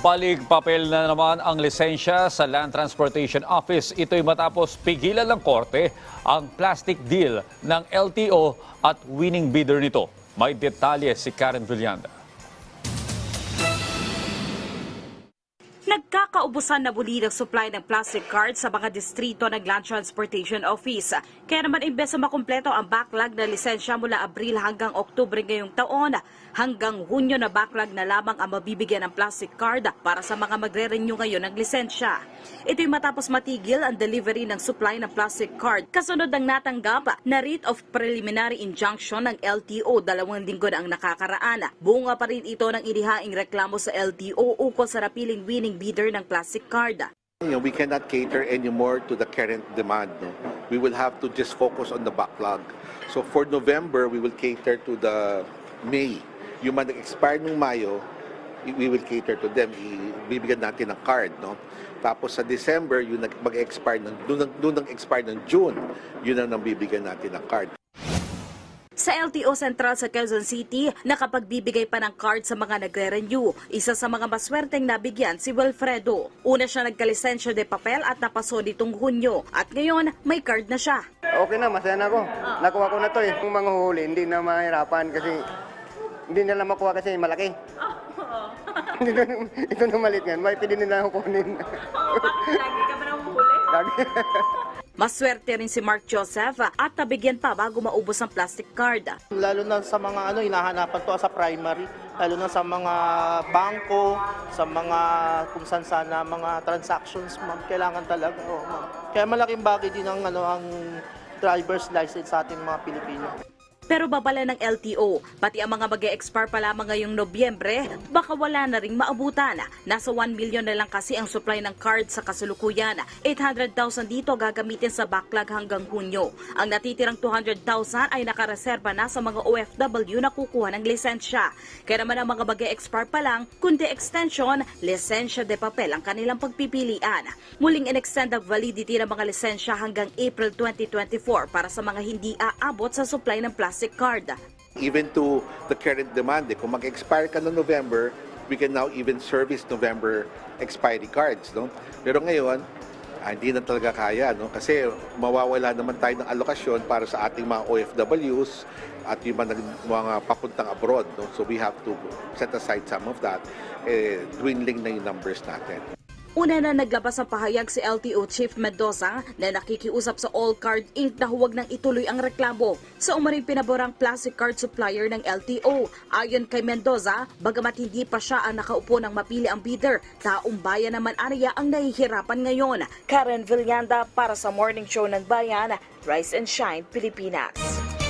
Balik papel na naman ang lisensya sa Land Transportation Office. Ito'y matapos pigilan ng korte ang plastic deal ng LTO at winning bidder nito. May detalye si Karen Villanda. Nagkakaubusan na muli ng supply ng plastic cards sa mga distrito ng Land Transportation Office. Kaya naman imbes na makumpleto ang backlog na lisensya mula Abril hanggang Oktubre ngayong taon, hanggang Hunyo na backlog na lamang ang mabibigyan ng plastic card para sa mga magre-renew ngayon ng lisensya. Ito'y matapos matigil ang delivery ng supply ng plastic card kasunod ng natanggap na writ of preliminary injunction ng LTO dalawang linggo na ang nakakaraan. Bunga pa rin ito ng inihaing reklamo sa LTO ukol sa napiling winning bidder ng plastic card. You know, we cannot cater anymore to the current demand. No? We will have to just focus on the backlog. So for November, we will cater to the May. Yung mga nag-expire nung Mayo, we will cater to them. Ibibigyan natin ng card. No? Tapos sa December, yung mag-expire ng, doon, doon nag-expire ng June, yun ang nabibigyan natin ng card. Sa LTO Central sa Quezon City, nakapagbibigay pa ng card sa mga nagre-renew. Isa sa mga maswerteng nabigyan si Wilfredo. Una siya nagkalisensya de papel at napaso nitong Hunyo. At ngayon, may card na siya. Okay na, masaya na ako. Nakuha ko na to eh. Kung mga huli, hindi na mahirapan kasi hindi nila makuha kasi malaki. Hindi na, ito na maliit yan. May pwede nila ako kunin. Lagi ka ba huli? Lagi. Maswerte rin si Mark Joseph at nabigyan pa bago maubos ang plastic card. lalo na sa mga ano hinahanapan to sa primary. Lalo na sa mga bangko sa mga kung saan sana mga transactions ma'am. Kailangan talaga oh, ma'am. Kaya malaking bagay din ang ano ang driver's license sa ating mga Pilipino Pero babala ng LTO, pati ang mga mag expire pa lamang ngayong Nobyembre, baka wala na ring maabutan. Nasa 1 million na lang kasi ang supply ng card sa kasalukuyan. 800,000 dito gagamitin sa backlog hanggang Hunyo. Ang natitirang 200,000 ay nakareserba na sa mga OFW na kukuha ng lisensya. Kaya naman ang mga mag expire pa lang, kundi extension, lisensya de papel ang kanilang pagpipilian. Muling in-extend ang validity ng mga lisensya hanggang April 2024 para sa mga hindi aabot sa supply ng plastic card. Even to the current demand, eh, kung mag-expire ka noong November, we can now even service November expiry cards. No? Pero ngayon, ah, hindi na talaga kaya no kasi mawawala naman tayo ng alokasyon para sa ating mga OFWs at yung mga, mga papuntang abroad no so we have to set aside some of that eh, dwindling na yung numbers natin Una na naglabas ang pahayag si LTO Chief Mendoza na nakikiusap sa All Card Inc. na huwag nang ituloy ang reklamo sa umaring pinaborang plastic card supplier ng LTO. Ayon kay Mendoza, bagamat hindi pa siya ang nakaupo ng mapili ang bidder, taong bayan naman area ang nahihirapan ngayon. Karen Villanda para sa Morning Show ng Bayan, Rise and Shine, Pilipinas.